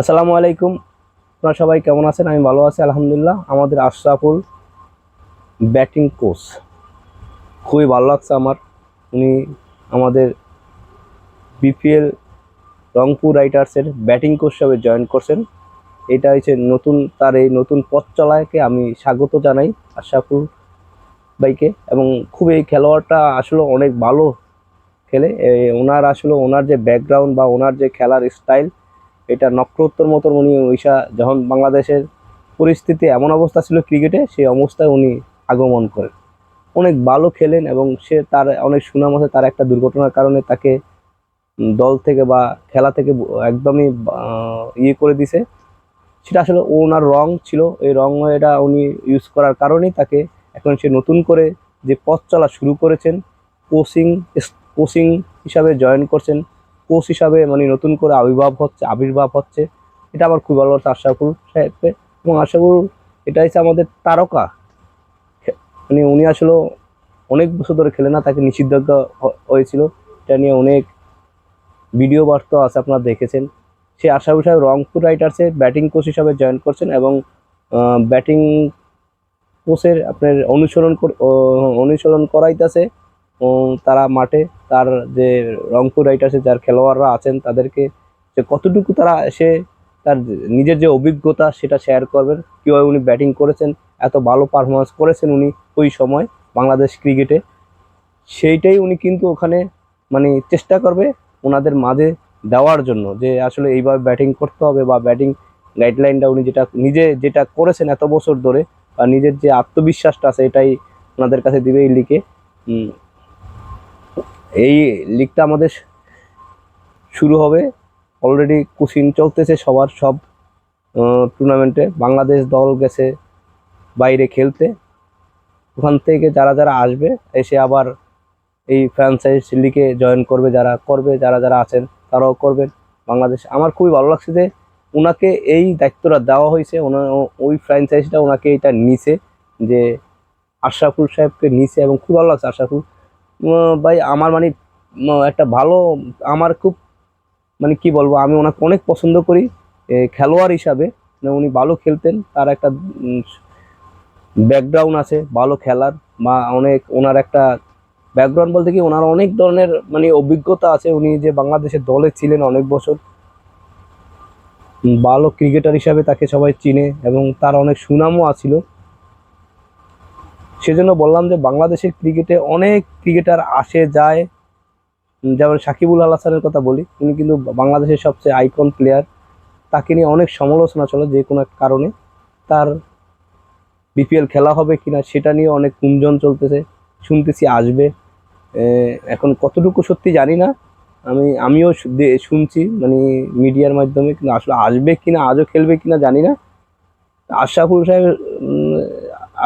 আসসালামু আলাইকুম। আপনারা সবাই কেমন আছেন? আমি ভালো আছি, আলহামদুলিল্লাহ। আমাদের আশরাফুল ব্যাটিং কোচ। খুবই ভালো লাগছে আমার। উনি আমাদের বিপিএল রংপুর রাইটার্সের ব্যাটিং কোচ হিসাবে জয়েন করছেন। এটা হচ্ছে নতুন, তার এই নতুন পথ চলাকে আমি স্বাগত জানাই আশরাফুল ভাইকে। এবং খুব এই খেলোয়াড়টা আসলে অনেক ভালো খেলে। ওনার আসলে ওনার যে ব্যাকগ্রাউন্ড বা ওনার যে খেলার স্টাইল এটা নক্ষত্রর মতন উনি ওইসা যখন বাংলাদেশের পরিস্থিতি এমন অবস্থা ছিল ক্রিকেটে, সেই অবস্থায় উনি আগমন করেন। অনেক ভালো খেলেন এবং সে তার অনেক সুনাম আছে, তার একটা দুর্ঘটনার কারণে তাকে দল থেকে বা খেলা থেকে একদমই ইয়ে করে দিছে। সেটা আসলে ওনার রং ছিল, এই রং এটা উনি ইউজ করার কারণেই তাকে এখন সে নতুন করে যে পথ চলা শুরু করেছেন, কোচিং কোচিং হিসাবে জয়েন করছেন। কোচ হিসাবে মানে নতুন করে আবির্ভাব হচ্ছে আবির্ভাব হচ্ছে। এটা আমার খুব ভালো লাগছে আশাফুল সাহেবকে। এবং আশাফুল এটা হচ্ছে আমাদের তারকা। মানে উনি আসলে অনেক বছর ধরে খেলে না, তাকে নিষিদ্ধ হয়েছিল। এটা নিয়ে অনেক ভিডিও বার্তা আছে, আপনারা দেখেছেন। সে আশাফুল সাহেব রংপুর রাইটার্সে ব্যাটিং কোচ হিসাবে জয়েন করছেন এবং ব্যাটিং কোচের আপনার অনুসরণ অনুসরণ করাইতেছে। তারা মাঠে তার যে রংপুর রাইটার্সে যার খেলোয়াড়রা আছেন তাদেরকে যে কতটুকু তারা এসে তার নিজের যে অভিজ্ঞতা সেটা শেয়ার করবেন কীভাবে উনি ব্যাটিং করেছেন এত ভালো পারফরমেন্স করেছেন উনি ওই সময় বাংলাদেশ ক্রিকেটে সেইটাই উনি কিন্তু ওখানে মানে চেষ্টা করবে ওনাদের মাঝে দেওয়ার জন্য যে আসলে এইভাবে ব্যাটিং করতে হবে বা ব্যাটিং গাইডলাইনটা উনি যেটা নিজে যেটা করেছেন এত বছর ধরে বা নিজের যে আত্মবিশ্বাসটা আছে এটাই ওনাদের কাছে দিবে এই উম, এই লিগটা আমাদের শুরু হবে। অলরেডি কোচিং চলতেছে, সবার সব টুর্নামেন্টে বাংলাদেশ দল গেছে বাইরে খেলতে। ওখান থেকে যারা যারা আসবে, এসে আবার এই ফ্র্যাঞ্চাইজ লিগে জয়েন করবে, যারা করবে, যারা যারা আছেন, তারাও করবেন। বাংলাদেশ, আমার খুবই ভালো লাগছে যে ওনাকে এই দায়িত্বটা দেওয়া হয়েছে। ওনার ওই ফ্র্যাঞ্চাইজিটা ওনাকে এটা নিছে যে আশরাফুল সাহেবকে নিছে এবং খুব ভালো লাগছে আশরাফুল। ভাই, আমার মানে একটা ভালো, আমার খুব মানে কি বলব, আমি ওনাকে অনেক পছন্দ করি খেলোয়াড় হিসাবে। মানে উনি ভালো খেলতেন, তার একটা ব্যাকগ্রাউন্ড আছে, ভালো খেলার, বা অনেক, ওনার একটা ব্যাকগ্রাউন্ড বলতে কি, ওনার অনেক ধরনের মানে অভিজ্ঞতা আছে। উনি যে বাংলাদেশের দলে ছিলেন অনেক বছর ভালো ক্রিকেটার হিসাবে তাকে সবাই চিনে, এবং তার অনেক সুনামও আছিল। সেজন্য বললাম যে বাংলাদেশের ক্রিকেটে অনেক ক্রিকেটার আসে, যায়। যেমন সাকিবুল আল হাসানের কথা বলি, তিনি কিন্তু বাংলাদেশের সবচেয়ে আইকন প্লেয়ার তাকে নিয়ে অনেক সমালোচনা চলে যে কোনো কারণে। তার বিপিএল খেলা হবে কিনা সেটা নিয়ে অনেক গুঞ্জন চলতেছে, শুনতেছি আসবে। এখন কতটুকু সত্যি জানি না। আমি, আমিও শুনছি মানে মিডিয়ার মাধ্যমে, কিন্তু আসলে আসবে কিনা, আজও খেলবে কিনা জানি না। আশরাফুল সাহেব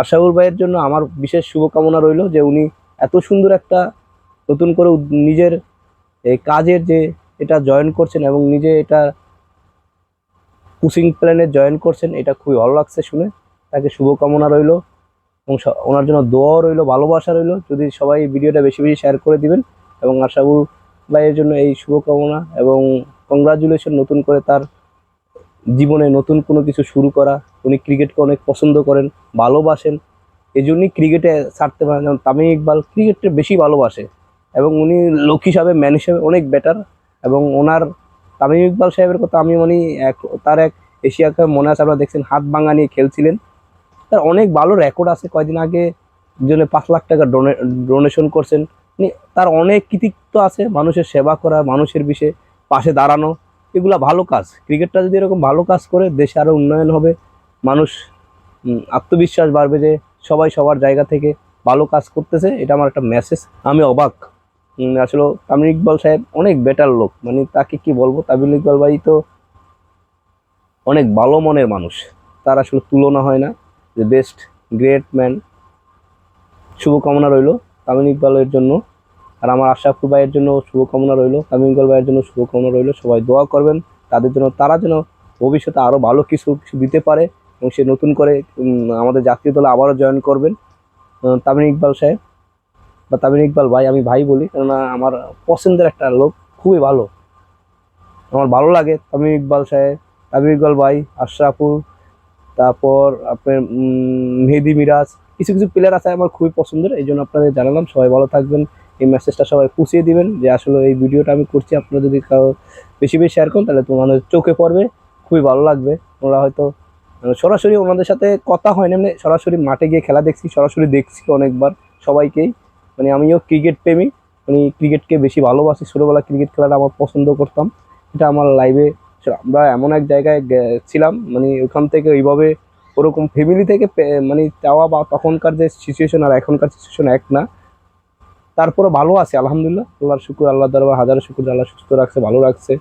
আশরাফুল ভাইয়ের জন্য আমার বিশেষ শুভকামনা রইল যে উনি এত সুন্দর একটা নতুন করে নিজের এই কাজের যে এটা জয়েন করছেন এবং নিজে এটা কোচিং প্ল্যানে জয়েন করছেন, এটা খুবই ভালো লাগছে শুনে। তাকে শুভকামনা রইল এবং ওনার জন্য দোয়াও রইল, ভালোবাসা রইল। যদি সবাই ভিডিওটা বেশি বেশি শেয়ার করে দিবেন এবং আশাবুল ভাইয়ের জন্য এই শুভকামনা এবং কংগ্রাচুলেশন নতুন করে তার জীবনে নতুন কোনো কিছু শুরু করা। উনি ক্রিকেটকে অনেক পছন্দ করেন, ভালোবাসেন। এই জন্যই ক্রিকেটে ছাড়তে পারেন। যেমন তামিম ইকবাল ক্রিকেটটা বেশি ভালোবাসে এবং উনি লোক হিসাবে ম্যান হিসাবে অনেক বেটার এবং ওনার তামিম ইকবাল সাহেবের কথা আমি মানে এক, তার এক এশিয়া কাপ মনে আছে, আপনারা দেখছেন, হাত ভাঙা নিয়ে খেলছিলেন। তার অনেক ভালো রেকর্ড আছে। কয়দিন আগে জন্য পাঁচ লাখ টাকা ডোনেশন করছেন। তার অনেক কৃতিত্ব আছে, মানুষের সেবা করা, মানুষের বিষয়ে পাশে দাঁড়ানো। এগুলা ভালো কাজ। ক্রিকেটটা যদি এরকম ভালো কাজ করে, দেশে আরও উন্নয়ন হবে। মানুষ আত্মবিশ্বাস বাড়বে যে সবাই সবার জায়গা থেকে ভালো কাজ করতেছে, এটা আমার একটা মেসেজ আমি অবাক। আসলে তামিম ইকবাল সাহেব অনেক বেটার লোক। মানে তাকে কি বলব? তামিম ইকবাল ভাই তো অনেক ভালো মনের মানুষ। তার আসলে তুলনা হয় না। যে বেস্ট গ্রেট ম্যান শুভকামনা রইল তামিম ইকবালের জন্য। আর আমার আশরাফুল ভাইয়ের জন্য শুভকামনা রইল। তামিম ইকবাল ভাইয়ের জন্য শুভকামনা রইল। সবাই দোয়া করবেন। তাদের জন্য, তারা যেন ভবিষ্যতে আরও ভালো কিছু কিছু দিতে পারে। এবং সে নতুন করে আমাদের জাতীয় দলে আবারও জয়েন করবেন তামিন ইকবাল সাহেব বা তামিম ইকবাল ভাই, আমি ভাই বলি, কেননা আমার পছন্দের একটা লোক, খুবই ভালো। আমার ভালো লাগে তামিম ইকবাল সাহেব তাবির ইকবাল ভাই, আশরাফুল, তারপর আপনার মেহেদি মিরাজ, কিছু কিছু প্লেয়ার আছে আমার খুবই পছন্দের, এই জন্য আপনাদের জানালাম, সবাই ভালো থাকবেন, এই মেসেজটা সবাই পুষিয়ে দিবেন, যে আসলে এই ভিডিওটা আমি করছি, আপনারা যদি কারও বেশি বেশি শেয়ার করেন, তাহলে তোমাদের চোখে পড়বে, খুবই ভালো লাগবে, ওরা হয়তো সরাসরি ওনাদের সাথে কথা হয় না, এমনি সরাসরি মাঠে গিয়ে খেলা দেখছি, সরাসরি দেখছি অনেকবার সবাইকেই। মানে আমিও ক্রিকেট প্রেমী মানে ক্রিকেটকে বেশি ভালোবাসি। ছোটোবেলা ক্রিকেট খেলাটা আমার পছন্দ করতাম। এটা আমার লাইভে আমরা এমন এক জায়গায় ছিলাম মানে ওখান থেকে ওইভাবে ওরকম ফ্যামিলি থেকে মানে চাওয়া বা তখনকার যে সিচুয়েশন আর এখনকার সিচুয়েশন এক না। তারপরে ভালো আছে, আলহামদুলিল্লাহ। আল্লাহর শুকুর আল্লাহ দরবার হাজার শুকুর আল্লাহ সুস্থ রাখছে, ভালো রাখছে।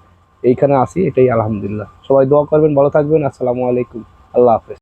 এইখানে আসি এটাই আলহামদুলিল্লাহ। সবাই দোয়া করবেন, ভালো থাকবেন। আসসালামু আলাইকুম। আল্লাহ হাফেজ